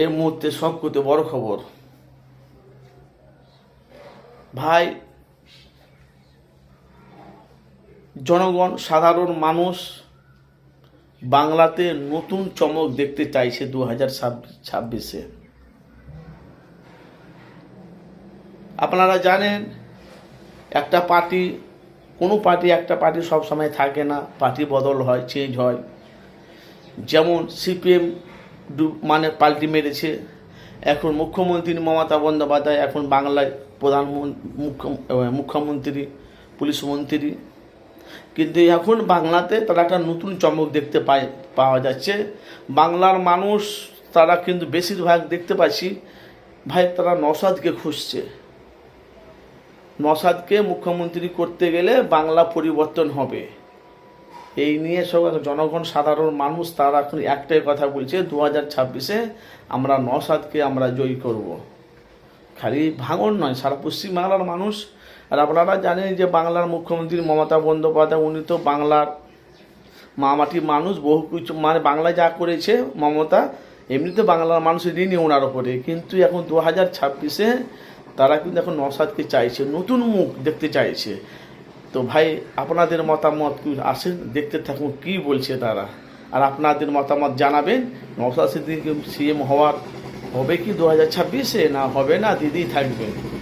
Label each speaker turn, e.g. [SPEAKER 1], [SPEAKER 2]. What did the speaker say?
[SPEAKER 1] এই মুহূর্তে সবকতে বড় খবর। ভাই, জনগণ, সাধারণ মানুষ বাংলাতে নতুন চমক দেখতে চাইছে দু হাজার ছাব্বিশে। আপনারা জানেন, একটা পার্টি, কোনো পার্টি, একটা পার্টি সব সময় থাকে না। পার্টি বদল হয় চেঞ্জ হয়। যেমন সিপিএম মানে পাল্টি মেরেছে। এখন মুখ্যমন্ত্রী মমতা বন্দ্যোপাধ্যায়, এখন বাংলায় প্রধানমন্ত্রী মুখ্য মুখ্যমন্ত্রী, পুলিশ মন্ত্রী। কিন্তু এখন বাংলাতে তারা একটা নতুন চমক দেখতে পায়, পাওয়া যাচ্ছে। বাংলার মানুষ তারা কিন্তু বেশিরভাগ দেখতে পাচ্ছি, ভাই তারা নসাদকে খুঁজছে। নসাদকে মুখ্যমন্ত্রী করতে গেলে বাংলা পরিবর্তন হবে। এই নিয়ে সব জনগণ, সাধারণ মানুষ, তারা এখন একটাই কথা বলছে দু হাজার ছাব্বিশে আমরা নসাদকে আমরা জয়ী করব। খালি ভাঙন নয়, সারা পশ্চিমবাংলার মানুষ। আর আপনারা জানেন যে বাংলার মুখ্যমন্ত্রী মমতা বন্দ্যোপাধ্যায়, উনি তো বাংলার মামাটির মানুষ, বহু কিছু মানে বাংলায় যা করেছে মমতা, এমনিতে বাংলার মানুষের ঋণই ওনার ওপরে কিন্তু এখন দু হাজার ছাব্বিশে তারা কিন্তু এখন নসাদকে চাইছে, নতুন মুখ দেখতে চাইছে। তো ভাই, আপনাদের মতামত আসেন, দেখতে থাকুন কি বলছে তারা। আর আপনাদের মতামত জানাবেন। নৌসাদ সিদ্দিক সিএম হওয়ার হবে কি দু হাজার ছাব্বিশে? না, হবে না, দিদি থাকবেন।